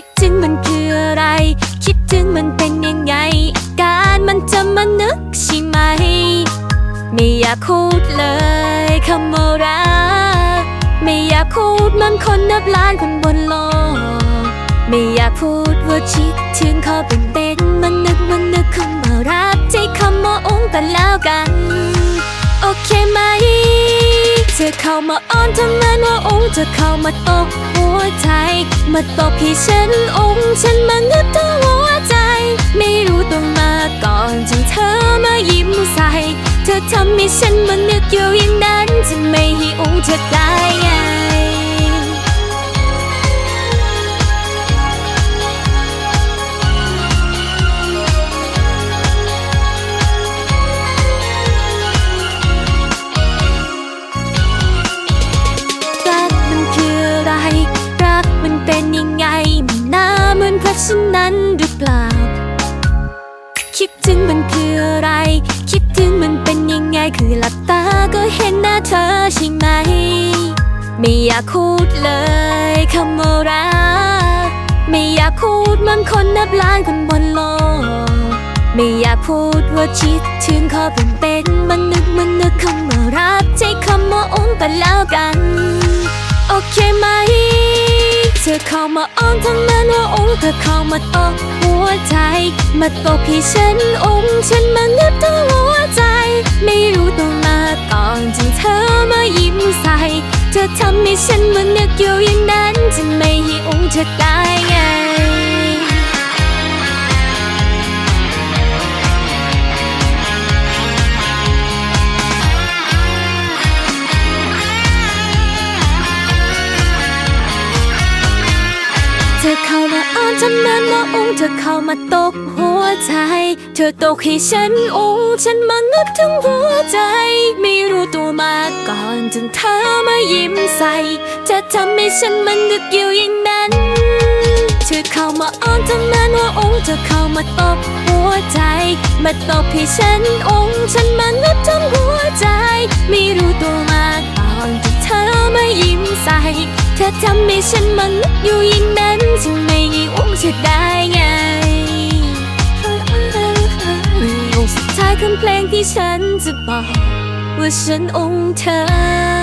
คิดถึงมันคืออะไร คิดถึงมันเป็นยังไง การมันจะมานึกใช่ไหม ไม่อยากพูดเลยคำว่ารักไม่อยากพูดมันคนนับล้านคนบนโลก ไม่อยากพูดว่าคิดถึงขอเป็นเป็นมันนึกมันนึกคำว่ารักใจคำว่าองค์กันแล้วกัน โอเคไหมเธอเข้ามาอ้อนทำไมว่าองค์เธเข้ามาตกหัวใจ มาตบพี่ฉันองค์ฉันมานึกถึงหัวใจ ไม่รู้ตัวมาก่อนจนเธอมายิ้มใส่ เธอทำให้ฉันมานึกอยู่อย่างนั้นจะไม่ให้องค์เธอได้ ยังไงมันน่าเหมือนเพราะฉะนั้นหรือเปล่า คิดถึงมันคืออะไร คิดถึงมันเป็นยังไงคือหลับตาก็เห็นหน้าเธอใช่ไหม ไม่อยากพูดเลยคำว่ารักไม่อยากพูดมันคนนับล้านคนบนโลก ไม่อยากพูดว่าคิดถึงขอเป็นเป็นมันนึกมันนึกคำว่ารักใจคำว่าองค์ไปแล้วกัน มาอ้อนทั้งนั้นว่าองค์เธอเข้ามาตบหัวใจ มาตบให้ฉันองค์ฉันมานึกถึงหัวใจ ไม่รู้ตัวมาก่อนจนเธอมายิ้มใส่ เธอทำให้ฉันมันนึกอยู่อย่างนั้น จะไม่ให้องค์เธอตายไง มาอ้อนทำนั้นว่าองค์เธอเข้ามาตกหัวใจ เธอตกให้ฉันองค์ฉันมานึกถึงหัวใจ ไม่รู้ตัวมาก่อนจนเธอมายิ้มใส่เธอทำให้ฉันมันนึกอยู่อย่างนั้นเธอเข้ามาอ้อนทำนั้นว่าองค์เธอเข้ามาตบหัวใจ มาตบให้ฉันองค์ฉันมานึกถึงหัวใจ ไม่รู้ตัวมาก่อนที่เธอมายิ้มใส่ เธอทำให้ฉันมันนึกอยู่อย่างนั้นจะไม่ให้อุ้มเธอได้ไงองค์สุดท้ายคำเพลงที่ฉันจะบอก ว่าฉันองเธอ